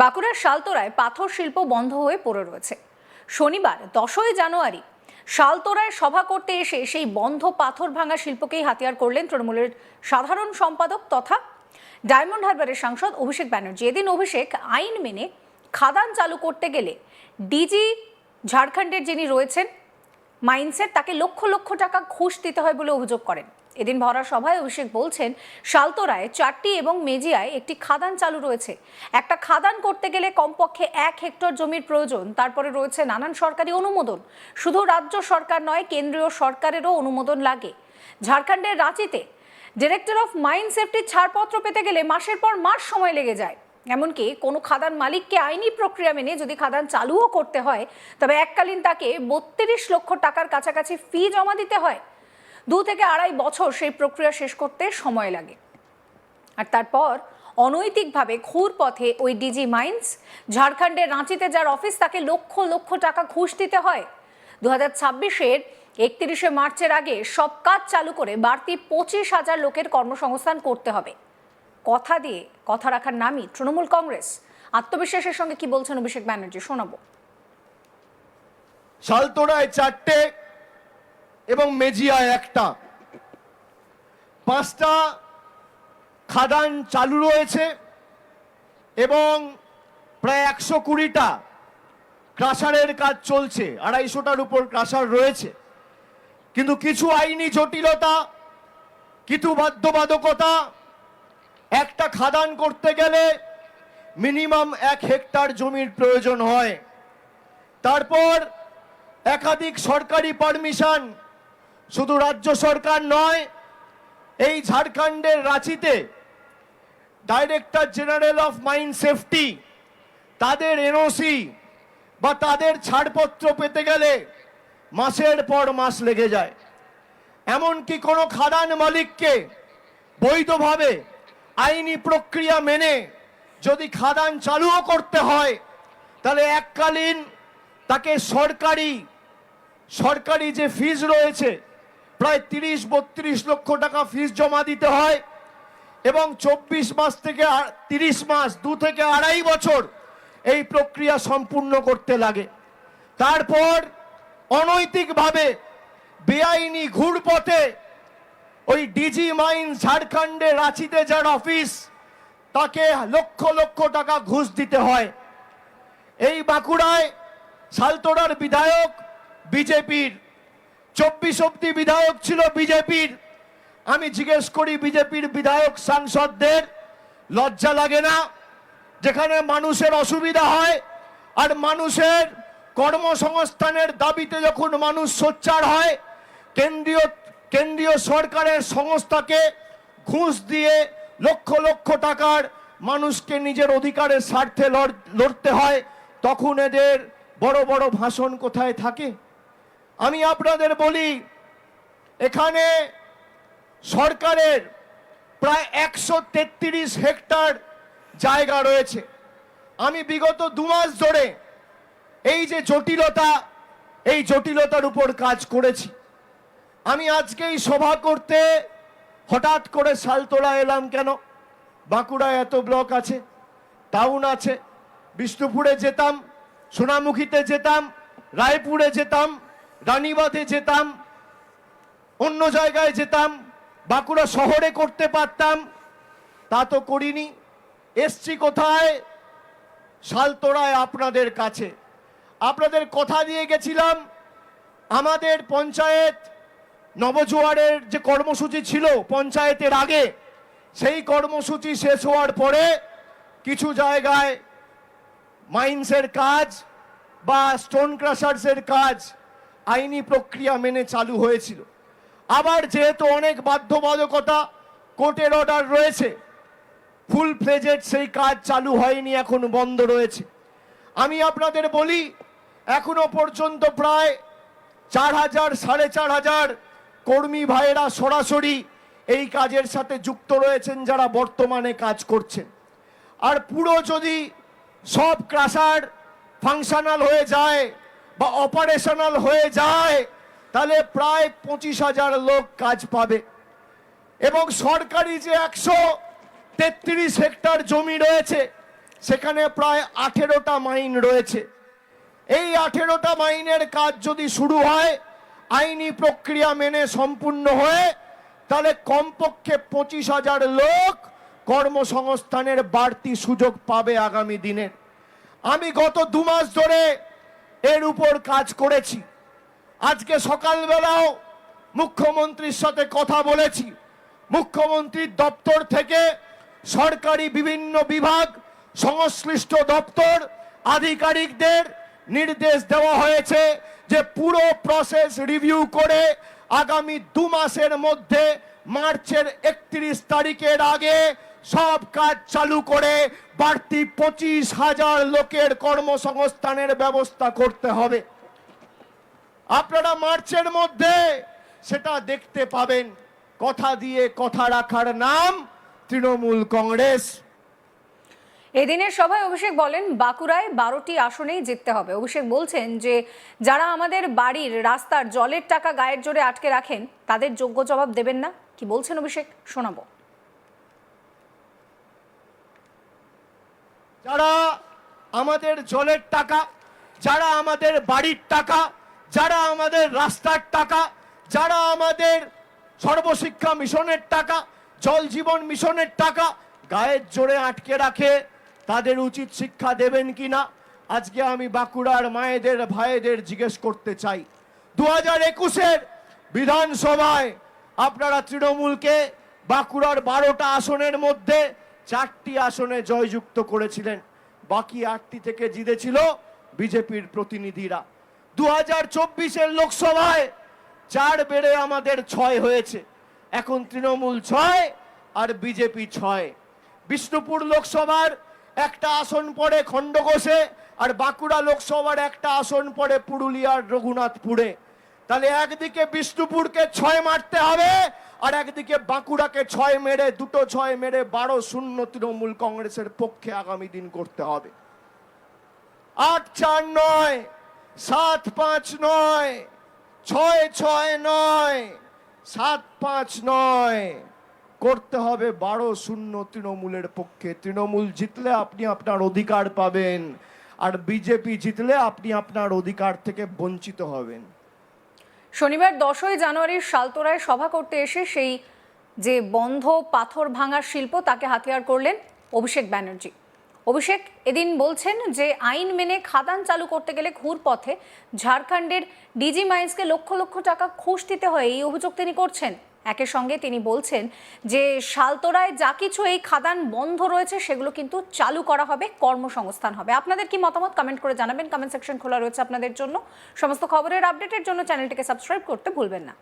বাঁকুড়ার শালতোরায় পাথর শিল্প বন্ধ হয়ে পড়ে রয়েছে। শনিবার, দশই জানুয়ারি, শালতোরায় সভা করতে এসে সেই বন্ধ পাথর ভাঙা শিল্পকেই হাতিয়ার করলেন তৃণমূলের সাধারণ সম্পাদক তথা ডায়মন্ড হারবারের সাংসদ অভিষেক ব্যানার্জি। এদিন অভিষেক আইন মেনে খাদান চালু করতে গেলে ডিজি ঝাড়খণ্ডের যিনি রয়েছেন মাইন্সের তাকে লক্ষ লক্ষ টাকা ঘুষ দিতে হয় বলে অভিযোগ করেন। এদিন ভরা সভায় অভিষেক বলছেন শালতোরায় চারটি এবং মেজিয়ায় একটি খাদান চালু রয়েছে। একটা খাদান করতে গেলে কমপক্ষে এক হেক্টর জমির প্রয়োজন। তারপরে রয়েছে নানান সরকারি অনুমোদন। শুধু রাজ্য সরকার নয়, কেন্দ্রীয় সরকারেরও অনুমোদন লাগে। ঝাড়খণ্ডের রাঁচিতে ডিরেক্টর অফ মাইন সেফটির ছাড়পত্র পেতে গেলে মাসের পর মাস সময় লেগে যায়। এমনকি কোনো খাদান মালিককে আইনি প্রক্রিয়া মেনে যদি খাদান চালুও করতে হয়, তবে এককালীন তাকে বত্রিশ লক্ষ টাকার কাছাকাছি ফি জমা দিতে হয়। দু থেকে আড়াই বছর সেই প্রক্রিয়া শেষ করতে সময় লাগে। আর তারপর অনৈতিকভাবে ঘুর পথে ওই ডিজি মাইন্স, ঝাড়খণ্ডের রাঁচিতে যার অফিস তাকে লক্ষ লক্ষ টাকা ঘুষ দিতে হয়। দু হাজার ছাব্বিশের একত্রিশে মার্চের আগে সব কাজ চালু করে বাড়তি পঁচিশ হাজার লোকের কর্মসংস্থান করতে হবে। কথা দিয়ে কথা রাখার নামই তৃণমূল কংগ্রেস। আত্মবিশ্বাসের সঙ্গে কি বলছেন অভিষেক ব্যানার্জি শোনাবো। শালতোড়ায় চারটে এবং মেজিয়ায় একটা। পাঁচটা খাদান চালু রয়েছে এবং প্রায় একশো কুড়িটা ক্রাশারের কাজ চলছে, আড়াইশোটার উপর ক্রাশার রয়েছে। কিন্তু কিছু আইনি জটিলতা, কিছু বাধ্যবাধকতা, একটা খাদান করতে গেলে মিনিমাম এক হেক্টর জমির প্রয়োজন হয়। তারপর একাধিক সরকারি পারমিশন শুধু রাজ্য সরকার নয়, এই ঝাড়খণ্ডের রাঁচিতে director general of mine safety তাদের এনওসি বা তাদের ছাড়পত্র পেতে গেলে মাসের পর মাস লেগে যায়। এমনকি কোনো খাদান মালিককে বৈধভাবে আইনি প্রক্রিয়া মেনে যদি খাদান চালুও করতে হয়, তাহলে এককালীন তাকে সরকারি সরকারি যে ফিজ রয়েছে প্রায় তিরিশ, বত্রিশ লক্ষ টাকা ফিস জমা দিতে হয় এবং চব্বিশ মাস থেকে তিরিশ মাস, দু থেকে আড়াই বছর এই প্রক্রিয়া সম্পূর্ণ করতে লাগে। তারপর অনৈতিকভাবে বেআইনি ঘুরপথে ওই ডিজি মাইন ঝাড়খণ্ডে রাঁচিতে যার অফিস, তাকে লক্ষ লক্ষ টাকা ঘুষ দিতে হয়। এই বাঁকুড়ায় সালতোড়ার বিধায়ক বিজেপির চব্বিশ অব্দি বিধায়ক ছিল বিজেপির। আমি জিজ্ঞেস করি, বিজেপির বিধায়ক সাংসদদের লজ্জা লাগে না? যেখানে মানুষের অসুবিধা হয় আর মানুষের কর্মসংস্থানের দাবিতে যখন মানুষ সোচ্চার হয়, কেন্দ্রীয় কেন্দ্রীয় সরকারের সংস্থাকে ঘুষ দিয়ে লক্ষ লক্ষ টাকার মানুষকে নিজের অধিকারের স্বার্থে লড়- লড়তে হয়, তখন এদের বড় বড় ভাষণ কোথায় থাকে? আমি আপনাদের বলি, এখানে সরকারের প্রায় একশো তেত্রিশ হেক্টর জায়গা রয়েছে। আমি বিগত দু মাস ধরে এই যে জটিলতা, এই জটিলতার উপর কাজ করেছি। আমি আজকেই সভা করতে হঠাৎ করে সালতোড়া এলাম কেন? বাঁকুড়ায় এত ব্লক আছে, টাউন আছে, বিষ্ণুপুরে যেতাম, সোনামুখীতে যেতাম, রায়পুরে যেতাম রানীবাঁধে যেতাম, অন্য জায়গায় যেতাম, বাঁকুড়া শহরে করতে পারতাম, তা তো করিনি। এসছি কোথায়? শালতোড়ায় আপনাদের কাছে। আপনাদের কথা দিয়ে গেছিলাম, আমাদের পঞ্চায়েত নবজোয়ারের যে কর্মসূচি ছিল পঞ্চায়েতের আগে, সেই কর্মসূচি শেষ হওয়ার পরে কিছু জায়গায় মাইন্সের কাজ বা স্টোন ক্রাশার্সের কাজ আইনি প্রক্রিয়া মেনে চালু হয়েছিল। আবার যেহেতু অনেক বাধ্যবাধকতা, কোর্টের অর্ডার রয়েছে ফুল ফ্লেজেড সেই কাজ চালু হয়নি, এখন বন্ধ রয়েছে। আমি আপনাদের বলি, এখনও পর্যন্ত প্রায় চার হাজার, সাড়ে চার হাজার কর্মী ভাইয়েরা সরাসরি এই কাজের সাথে যুক্ত রয়েছেন, যারা বর্তমানে কাজ করছেন। আর পুরো যদি সব ক্রাশার ফাংশনাল হয়ে যায় বা অপারেশনাল হয়ে যায়, তাহলে প্রায় পঁচিশ হাজার লোক কাজ পাবে। এবং সরকারি যে একশো তেত্রিশ হেক্টর জমি রয়েছে, সেখানে প্রায় আঠেরোটা মাইন রয়েছে। এই আঠেরোটা মাইনের কাজ যদি শুরু হয়, আইনি প্রক্রিয়া মেনে সম্পূর্ণ হয়ে, তাহলে কমপক্ষে পঁচিশ হাজার লোক কর্মসংস্থানের বাড়তি সুযোগ পাবে আগামী দিনে। আমি গত দু মাস ধরে এর উপর কাজ করেছি। আজকে সকালবেলাও মুখ্যমন্ত্রীর সাথে কথা বলেছি। মুখ্যমন্ত্রীর দপ্তর থেকে সরকারি বিভিন্ন বিভাগ, সংশ্লিষ্ট দপ্তর, আধিকারিকদের নির্দেশ দেওয়া হয়েছে যে পুরো প্রসেস রিভিউ করে আগামী দু মাসের মধ্যে মার্চের একত্রিশ তারিখের আগে সব কাজ চালু করে বাড়তি পঁচিশ হাজার লোকের কর্মসংস্থানের ব্যবস্থা করতে হবে। আপনারা মার্চের মধ্যে সেটা দেখতে পাবেন। কথা দিয়ে কথা রাখার নাম তৃণমূল কংগ্রেস। এদিনের সভায় অভিষেক বলেন, বাঁকুড়ায় বারোটি আসনেই জিততে হবে। অভিষেক বলছেন যে, যারা আমাদের বাড়ির রাস্তার জলের টাকা গায়ের জোরে আটকে রাখেন, তাদের যোগ্য জবাব দেবেন না। কি বলছেন অভিষেক? শোনাবো। যারা আমাদের জলের টাকা, যারা আমাদের বাড়ির টাকা, যারা আমাদের রাস্তার টাকা, যারা আমাদের সর্বশিক্ষা মিশনের টাকা, জল জীবন মিশনের টাকা গায়ের জোরে আটকে রাখে, তাদের উচিত শিক্ষা দেবেন কিনা আজকে আমি বাঁকুড়ার মায়েদের, ভাইদের জিজ্ঞেস করতে চাই। দু হাজার একুশের বিধানসভায় আপনারা তৃণমূলকে বাঁকুড়ার বারোটা আসনের মধ্যে চারটি আসনে জয়যুক্ত করেছিলেন। বাকি আটটি থেকে জিতেছিল বিজেপির প্রতিনিধিরা। দু হাজার চব্বিশের লোকসভায় চার বেড়ে আমাদের ছয় হয়েছে। এখন তৃণমূল ছয় আর বিজেপি ছয়। বিষ্ণুপুর লোকসভার একটা আসন পড়ে খণ্ডঘোষে আর বাঁকুড়া লোকসভার একটা আসন পড়ে পুরুলিয়ার রঘুনাথপুরে। তাহলে একদিকে বিষ্ণুপুরকে ছয় মারতে হবে আর একদিকে বাঁকুড়াকে ছয় মেরে, দুটো ছয় মেরে, বারো শূন্য তৃণমূল কংগ্রেসের পক্ষে আগামী দিন করতে হবে। আট চার নয়, সাত পাঁচ নয়, ছয় ছয় নয়, সাত পাঁচ নয়। করতে হবে বারো শূন্য তৃণমূলের পক্ষে। তৃণমূল জিতলে আপনি আপনার অধিকার পাবেন, আর বিজেপি জিতলে আপনি আপনার অধিকার থেকে বঞ্চিত হবেন। শনিবার দশই জানুয়ারির সালতোরায় সভা করতে এসে সেই যে বন্ধ পাথর ভাঙার শিল্প, তাকে হাতিয়ার করলেন অভিষেক ব্যানার্জি। অভিষেক এদিন বলছেন যে, আইন মেনে খাদান চালু করতে গেলে ঘুর পথে ঝাড়খণ্ডের ডিজি মাইন্সকে লক্ষ লক্ষ টাকা ঘুষ দিতে হয়, এই অভিযোগ তিনি করছেন। একের সঙ্গে তিনি বলছেন যে, শালতোরায় যা কিছু এই খাদান বন্ধ রয়েছে, সেগুলো কিন্তু চালু করা হবে, কর্মসংস্থান হবে। আপনাদের কি মতামত? কমেন্ট করে জানাবেন। কমেন্ট সেকশন খোলা রয়েছে আপনাদের জন্য। সমস্ত খবরের আপডেটের জন্য চ্যানেলটিকে সাবস্ক্রাইব করতে ভুলবেন না।